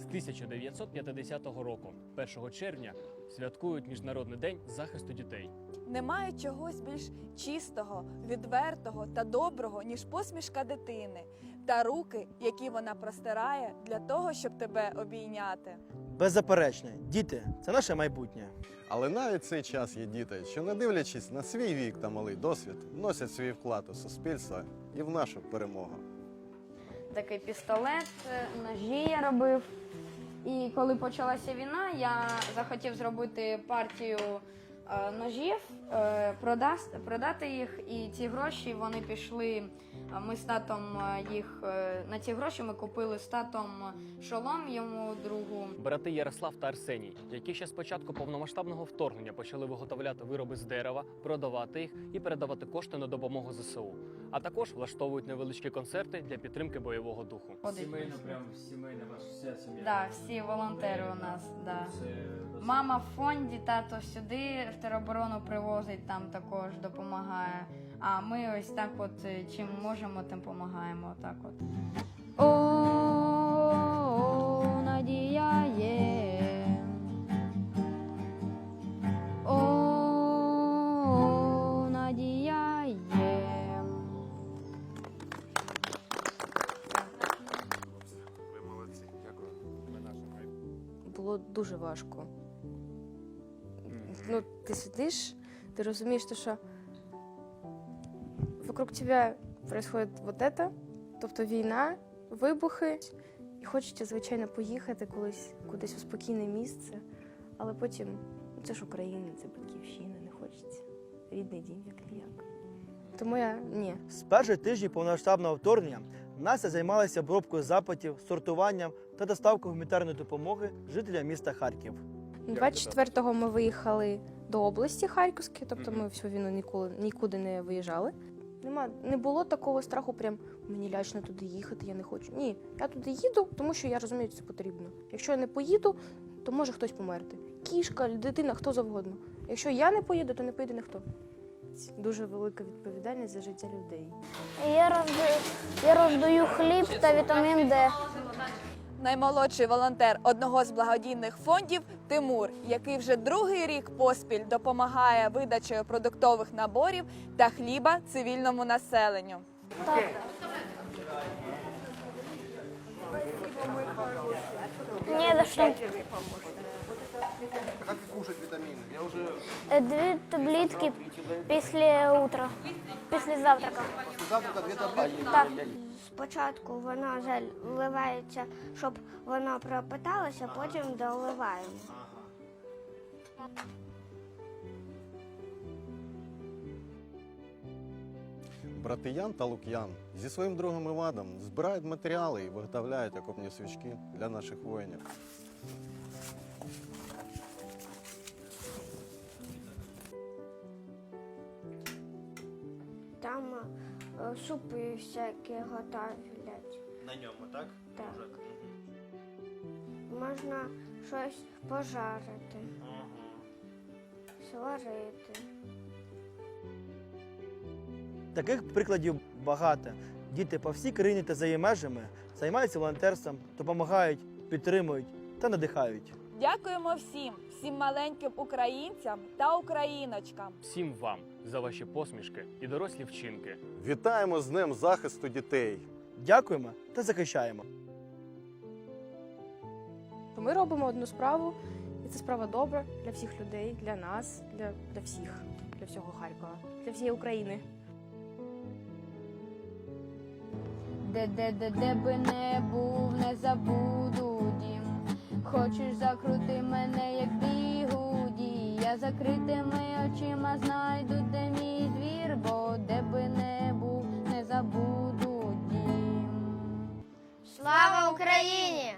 З 1950 року, 1 червня, святкують Міжнародний день захисту дітей. Немає чогось більш чистого, відвертого та доброго, ніж посмішка дитини та руки, які вона простирає для того, щоб тебе обійняти. Беззаперечно, діти це наше майбутнє. Але навіть цей час є діти, що не дивлячись на свій вік та малий досвід, вносять свій вклад у суспільство і в нашу перемогу. Такий пістолет, е, ножі я робив. І коли почалася війна, я захотів зробити партію е, ножів, е, продаст- продати їх, і ці гроші вони пішли. Ми з татом е, їх е, на ці гроші ми купили з татом шолом йому другу. Брати Ярослав та Арсеній, які ще з початку повномасштабного вторгнення почали виготовляти вироби з дерева, продавати їх і передавати кошти на допомогу ЗСУ. А також влаштовують невеличкі концерти для підтримки бойового духу. Ходить. Сімейно, прям сімейна ваша вся сім'я. Да, всі волонтери у нас. Да. Це Мама в фонді, тато сюди в тероборону привозить, там також допомагає. А ми ось так, от е, чим можемо, тим допомагаємо. Отак от. О, надія є. О, надія є. Ви молодці, дякую. Наша було дуже важко. Ну, ти сидиш, ти розумієш, що вокруг тебе происходит вот это, тобто війна, вибухи. І хочеться, звичайно, поїхати колись кудись у спокійне місце, але потім ну, це ж Україна, це батьківщина, не хочеться. Рідний дім, як ніяк. Тому я ні. З перших тижнів повномасштабного вторгнення Настя займалася обробкою запитів, сортуванням та доставкою гуманітарної допомоги жителям міста Харків. 24-го ми виїхали до області Харківської, тобто ми всю війну ніколи нікуди не виїжджали. Нема, не було такого страху, прям мені лячно туди їхати, я не хочу. Ні, я туди їду, тому що я розумію, що це потрібно. Якщо я не поїду, то може хтось померти. Кішка, дитина, хто завгодно. Якщо я не поїду, то не поїде ніхто. Дуже велика відповідальність за життя людей. Я роздаю, я роздаю хліб та вітамін Д. Наймолодший волонтер одного з благодійних фондів Тимур, який вже другий рік поспіль допомагає видачею продуктових наборів та хліба цивільному населенню. Не за що. Як кушать вітаміни? Я вже Е, Дві таблетки після утра, після завтрака. завтра дві таблетки. Так. Спочатку воно заливається, щоб воно пропиталося, потім доливаємо. Брати Ян та Лук'ян зі своїм другом Івадом збирають матеріали і виготовляють окопні свічки для наших воїнів. Там е, супи всякі готовлять. На ньому, так? Так. Можна щось пожарити, сварити. Таких прикладів багато. Діти по всій країні та за її межами займаються волонтерством, допомагають, підтримують та надихають. Дякуємо всім, всім маленьким українцям та україночкам. Всім вам за ваші посмішки і дорослі вчинки. Вітаємо з Днем захисту дітей! Дякуємо та захищаємо. Ми робимо одну справу, і це справа добра для всіх людей, для нас, для, для всіх, для всього Харкова, для всієї України. Де, де, де, де би не був, не забуду. Хочеш закрути мене, як бігуді. Я закритими очима знайду, де мій двір, бо де би не був, не забуду дім. Слава Україні!